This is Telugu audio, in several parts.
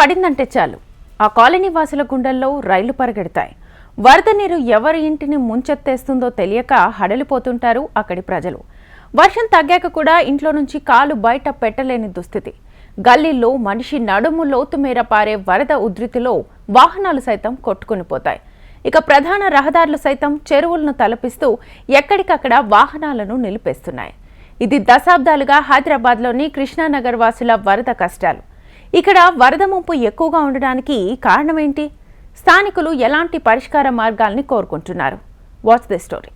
పడిందంటే చాలు. ఆ కాలనీ వాసుల గుండెల్లో రైళ్ళు పరిగెడతాయి. వరద నీరు ఎవరి ఇంటిని ముంచెత్తేస్తుందో తెలియక హడలిపోతుంటారు అక్కడి ప్రజలు. వర్షం తగ్గాక కూడా ఇంట్లో నుంచి కాలు బయట పెట్టలేని దుస్థితి. గల్లీల్లో మనిషి నడుము లోతు మేర పారే వరద ఉధృతిలో వాహనాలు సైతం కొట్టుకుని పోతాయి. ఇక ప్రధాన రహదారులు సైతం చెరువులను తలపిస్తూ ఎక్కడికక్కడ వాహనాలను నిలిపేస్తున్నాయి. ఇది దశాబ్దాలుగా హైదరాబాద్లోని కృష్ణానగర్ వాసుల వరద కష్టాలు. ఇక్కడ వరద ముంపు ఎక్కువగా ఉండడానికి కారణమేంటి? స్థానికులు ఎలాంటి పరిష్కార మార్గాల్ని కోరుకుంటున్నారు? వాచ్ ది స్టోరీ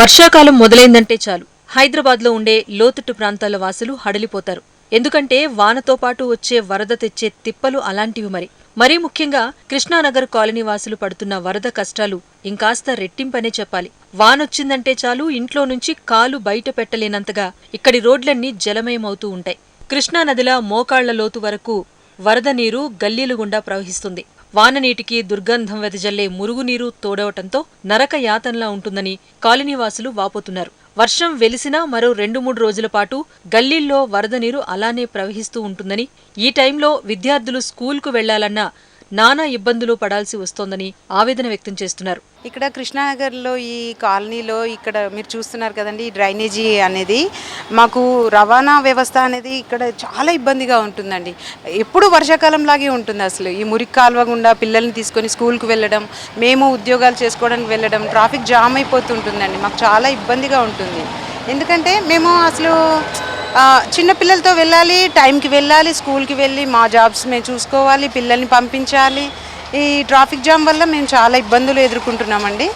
వర్షాకాలం మొదలైందంటే చాలు. హైదరాబాద్లో ఉండే లోతుట్టు ప్రాంతాల వాసులు హడలిపోతారు. ఎందుకంటే వానతో పాటు వచ్చే వరద తెచ్చే తిప్పలు అలాంటివి మరి. మరీ ముఖ్యంగా కృష్ణానగర్ కాలనీ వాసులు పడుతున్న వరద కష్టాలు ఇంకాస్త రెట్టింపనే చెప్పాలి. వానొచ్చిందంటే చాలు ఇంట్లో నుంచి కాలు బయట పెట్టలేనంతగా ఇక్కడి రోడ్లన్నీ జలమయమవుతూ ఉంటాయి. కృష్ణానదిలా మోకాళ్ళ లోతు వరకు వరద నీరు గల్లీలు గుండా ప్రవహిస్తుంది. వాననీటికి దుర్గంధం వెదజల్లే మురుగునీరు తోడవటంతో నరక యాతనలా ఉంటుందని కాలనీవాసులు వాపోతున్నారు. వర్షం వెలిసినా మరో రెండు మూడు రోజుల పాటు గల్లీల్లో వరద నీరు అలానే ప్రవహిస్తూ ఉంటుందని ఈ టైంలో విద్యార్థులు స్కూల్కు వెళ్ళాలన్నా నానా ఇబ్బందులు పడాల్సి వస్తోందని ఆవేదన వ్యక్తం చేస్తున్నారు. ఇక్కడ కృష్ణానగర్లో ఈ కాలనీలో ఇక్కడ మీరు చూస్తున్నారు కదండి ఈ డ్రైనేజీ అనేది. మాకు రవాణా వ్యవస్థ అనేది ఇక్కడ చాలా ఇబ్బందిగా ఉంటుందండి. ఎప్పుడు వర్షాకాలం లాగే ఉంటుంది అసలు. ఈ మురికి కాలువ గుండా పిల్లల్ని తీసుకొని స్కూల్కి వెళ్ళడం మేము ఉద్యోగాలు చేసుకోవడానికి వెళ్ళడం ట్రాఫిక్ జామ్ అయిపోతుంటుందండి. మాకు చాలా ఇబ్బందిగా ఉంటుంది. ఎందుకంటే మేము అసలు చిన్న పిల్లలతో వెళ్ళాలి టైంకి వెళ్ళాలి స్కూల్కి వెళ్ళి మా జాబ్స్ మేము చూసుకోవాలి పిల్లల్ని పంపించాలి. ఈ ట్రాఫిక్ జామ్ వల్ల మేము చాలా ఇబ్బందులు ఎదుర్కొంటున్నామండి.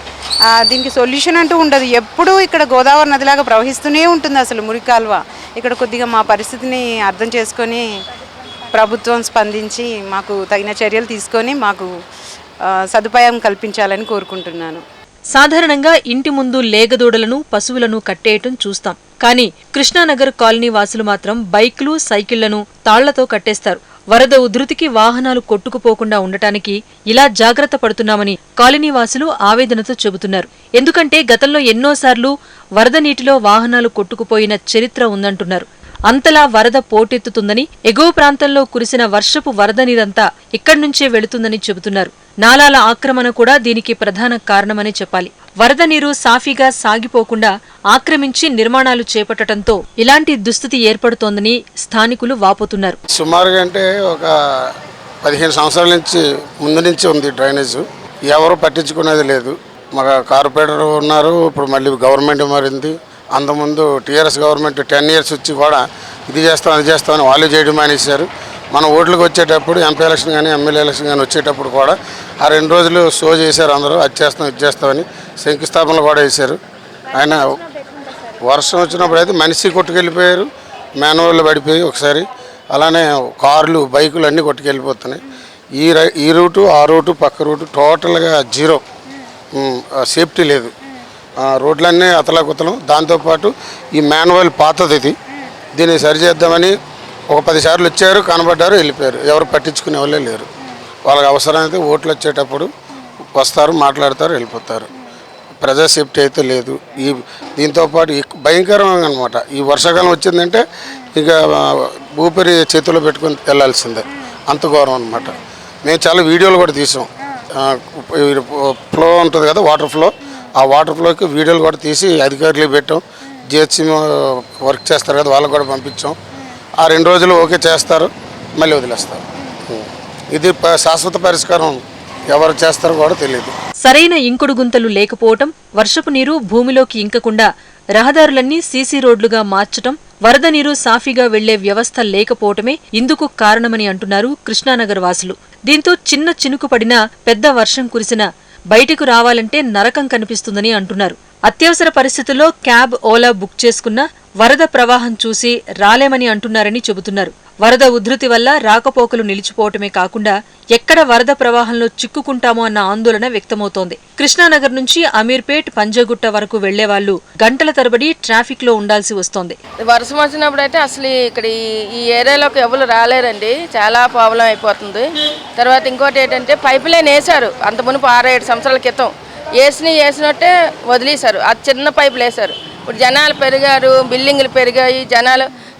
దీనికి సొల్యూషన్ అంటూ ఉండదు. ఎప్పుడూ ఇక్కడ గోదావరి నదిలాగా ప్రవహిస్తూనే ఉంటుంది అసలు మురికాల్వ ఇక్కడ కొద్దిగా మా పరిస్థితిని అర్థం చేసుకొని ప్రభుత్వం స్పందించి మాకు తగిన చర్యలు తీసుకొని మాకు సదుపాయం కల్పించాలని కోరుకుంటున్నాను. సాధారణంగా ఇంటి ముందు లేగదూడలను పశువులను కట్టేయటం చూస్తాం. కానీ కృష్ణానగర్ కాలనీ వాసులు మాత్రం బైక్లు సైకిళ్ళను తాళ్ళతో కట్టేస్తారు. వరద ఉధృతికి వాహనాలు కొట్టుకుపోకుండా ఉండటానికి ఇలా జాగ్రత్త పడుతున్నామని కాలనీవాసులు ఆవేదనతో చెబుతున్నారు. ఎందుకంటే గతంలో ఎన్నోసార్లు వరద నీటిలో వాహనాలు కొట్టుకుపోయిన చరిత్ర ఉందంటున్నారు. అంతలా వరద పోటెత్తుతుందని ఎగువ ప్రాంతంలో కురిసిన వర్షపు వరద నీరంతా ఇక్కడ్నుంచే వెళుతుందని చెబుతున్నారు. నాలాల ఆక్రమణ కూడా దీనికి ప్రధాన కారణమని చెప్పాలి. వరద నీరు సాఫీగా సాగిపోకుండా ఆక్రమించి నిర్మాణాలు చేపట్టడంతో ఇలాంటి దుస్థితి ఏర్పడుతోందని స్థానికులు వాపోతున్నారు. సుమారుగా అంటే ఒక పదిహేను సంవత్సరాల నుంచి ముందు నుంచి ఉంది డ్రైనేజ్. ఎవరు పట్టించుకునేది లేదు. మా కార్పొరేటర్ ఉన్నారు ఇప్పుడు మళ్ళీ గవర్నమెంట్ మారింది. అంతకుముందు టీఆర్ఎస్ గవర్నమెంట్ టెన్ ఇయర్స్ వచ్చి కూడా ఇది చేస్తాం అది చేస్తామని వాళ్ళు చేయడం మానేశారు. మన ఓట్లకు వచ్చేటప్పుడు ఎంపీ ఎలక్షన్ కానీ ఎమ్మెల్యే ఎలక్షన్ కానీ వచ్చేటప్పుడు కూడా ఆ రెండు రోజులు షో చేశారు అందరూ అది చేస్తాం ఇది చేస్తామని శంకుస్థాపనలు కూడా వేశారు. ఆయన వర్షం వచ్చినప్పుడు అయితే మనిషి కొట్టుకెళ్ళిపోయారు. మేనవాళ్ళు పడిపోయి ఒకసారి. అలానే కార్లు బైకులు అన్నీ కొట్టుకెళ్ళిపోతున్నాయి. ఈ ఈ రూటు ఆ రూటు పక్క రూటు టోటల్గా జీరో. సేఫ్టీ లేదు. రోడ్లన్నీ అతలాకుతలం. దాంతోపాటు ఈ మాన్యువల్ పాతది ఇది. దీన్ని సరిచేద్దామని ఒక పదిసార్లు వచ్చారు కనబడ్డారు వెళ్ళిపోయారు. ఎవరు పట్టించుకునే వాళ్ళే లేరు. వాళ్ళకి అవసరమైతే ఓట్లు వచ్చేటప్పుడు వస్తారు మాట్లాడతారు వెళ్ళిపోతారు. ప్రజా సేఫ్టీ అయితే లేదు. ఈ దీంతో పాటు భయంకరంగా అనమాట ఈ వర్షాకాలం వచ్చిందంటే ఇక ఊపిరి చేతిలో పెట్టుకొని వెళ్ళాల్సిందే. అంత ఘోరం అనమాట మేము చాలా వీడియోలు కూడా తీసాం. ఫ్లో ఉంటుంది కదా వాటర్ ఫ్లో. ఆ వాటర్ ఫ్లోకి వీడియోలు కూడా తీసి అధికారులకు పెట్టాం. జిహెచ్సి వర్క్ చేస్తారు కదా వాళ్ళకి కూడా పంపించాం. ఆ రెండు రోజులు ఓకే చేస్తారు మళ్ళీ వదిలేస్తారు. ఇది ప- శాశ్వత పరిష్కారం ఎవరు చేస్తారో కూడా తెలియదు సరైన ఇంకుడు గుంతలు లేకపోవటం వర్షపు నీరు భూమిలోకి ఇంకకుండా రహదారులన్నీ సీసీ రోడ్లుగా మార్చటం వరద నీరు సాఫీగా వెళ్ళే వ్యవస్థ లేకపోవటమే ఇందుకు కారణమని అంటున్నారు కృష్ణానగర్ వాసులు. దీంతో చిన్న చినుకు పడినా పెద్ద వర్షం కురిసినా బయటకు రావాలంటే నరకం కనిపిస్తుందని అంటున్నారు. అత్యవసర పరిస్థితుల్లో క్యాబ్ ఓలా బుక్ చేసుకున్నా వరద ప్రవాహం చూసి రాలేమని అంటున్నారని చెబుతున్నారు. వరద ఉధృతి వల్ల రాకపోకలు నిలిచిపోవటమే కాకుండా ఎక్కడ వరద ప్రవాహంలో చిక్కుకుంటామో అన్న ఆందోళన వ్యక్తమవుతోంది. కృష్ణానగర్ నుంచి అమీర్పేట్ పంజగుట్ట వరకు వెళ్ళే వాళ్ళు గంటల తరబడి ట్రాఫిక్లో ఉండాల్సి వస్తోంది. వర్షం వచ్చినప్పుడు అయితే అసలు ఇక్కడ ఈ- ఏరియాలోకి ఎవరు రాలేరండి. చాలా ప్రాబ్లం అయిపోతుంది. తర్వాత ఇంకోటి ఏంటంటే పైప్ లైన్ వేశారు. అంత మునుపు ఆరు ఏడు సంవత్సరాల క్రితం. వేసిన వేసినట్టే వదిలేశారు. అది చిన్న పైపులు వేశారు. ఇప్పుడు జనాలు పెరిగారు బిల్డింగ్లు పెరిగాయి జనాలు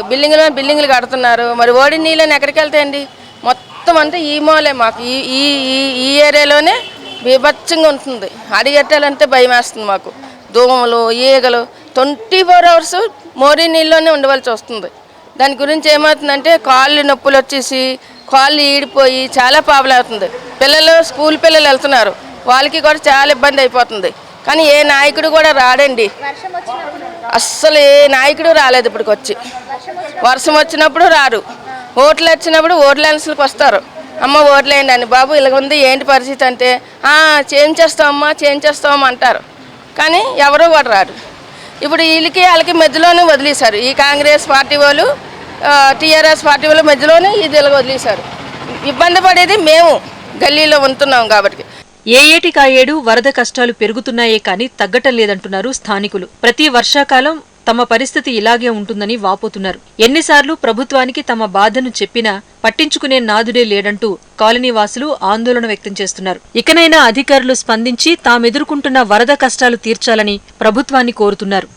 బిల్డింగ్లో బిల్డింగులు కడుతున్నారు. మరి ఓడి నీళ్ళని ఎక్కడికి వెళ్తాయండి? మొత్తం అంతా ఈ మోలే మాకు. ఈ ఈ ఈ- ఈ ఏరియాలోనే బీభత్సంగా ఉంటుంది. అడిగెట్టాలంటే భయం వేస్తుంది మాకు. దోమలు ఈగలు ట్వంటీ ఫోర్ అవర్స్ మోరీ నీళ్ళలోనే ఉండవలసి వస్తుంది. దాని గురించి ఏమవుతుందంటే కాళ్ళు నొప్పులు వచ్చేసి కాళ్ళు ఈడిపోయి చాలా ప్రాబ్లం అవుతుంది. పిల్లలు స్కూల్ పిల్లలు వెళ్తున్నారు. వాళ్ళకి కూడా చాలా ఇబ్బంది అయిపోతుంది. కానీ ఏ నాయకుడు కూడా రాడండి. అస్సలు ఏ నాయకుడు రాలేదు ఇప్పటికి వచ్చి వర్షం వచ్చినప్పుడు రారు. ఓట్లు వచ్చినప్పుడు ఓట్ల వస్తారు. అమ్మ ఓట్లేయండి అని. బాబు ఇలా ఉంది ఏంటి పరిస్థితి అంటే చేంజ్ చేస్తామమ్మా చేంజ్ చేస్తామమ్మా అంటారు. కానీ ఎవరు కూడా రారు. ఇప్పుడు వీళ్ళకి వాళ్ళకి మధ్యలోనే వదిలేశారు. ఈ కాంగ్రెస్ పార్టీ వాళ్ళు టీఆర్ఎస్ పార్టీ వాళ్ళు మధ్యలోనే ఇది ఇలా వదిలేశారు. ఇబ్బంది పడేది మేము. గల్లీలో ఉంటున్నాం కాబట్టి. ఏ ఏటికా ఏడు వరద కష్టాలు పెరుగుతున్నాయే కానీ తగ్గటం లేదంటున్నారు స్థానికులు. ప్రతి వర్షాకాలం తమ పరిస్థితి ఇలాగే ఉంటుందని వాపోతున్నారు. ఎన్నిసార్లు ప్రభుత్వానికి తమ బాధను చెప్పినా పట్టించుకునే నాదుడే లేడంటూ కాలనీ వాసులు ఆందోళన వ్యక్తం చేస్తున్నారు. ఇకనైనా అధికారులు స్పందించి తామెదుర్కొంటున్న వరద కష్టాలు తీర్చాలని ప్రభుత్వాన్ని కోరుతున్నారు.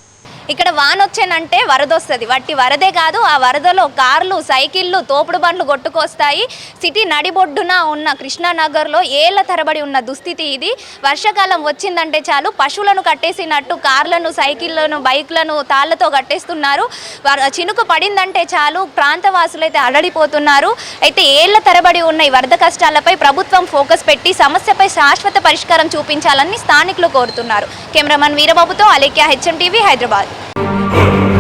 ఇక్కడ వాన వచ్చేనంటే వరద వస్తుంది వట్టి వరదే కాదు ఆ వరదలో కార్లు సైకిళ్ళు తోపుడు బండ్లు కొట్టుకొస్తాయి. సిటీ నడిబొడ్డున ఉన్న కృష్ణానగర్లో ఏళ్ళ తరబడి ఉన్న దుస్థితి ఇది. వర్షాకాలం వచ్చిందంటే చాలు పశువులను కట్టేసినట్టు కార్లను సైకిళ్ళను బైక్లను తాళ్ళతో కట్టేస్తున్నారు. చినుకు పడిందంటే చాలు ప్రాంతవాసులు అయితే అలడిపోతున్నారు. అయితే ఏళ్ళ తరబడి ఉన్న ఈ వరద కష్టాలపై ప్రభుత్వం ఫోకస్ పెట్టి సమస్యపై శాశ్వత పరిష్కారం చూపించాలని స్థానికులు కోరుతున్నారు. Cameraman వీరబాబుతో Alekhya HM TV Hyderabad. Thank you.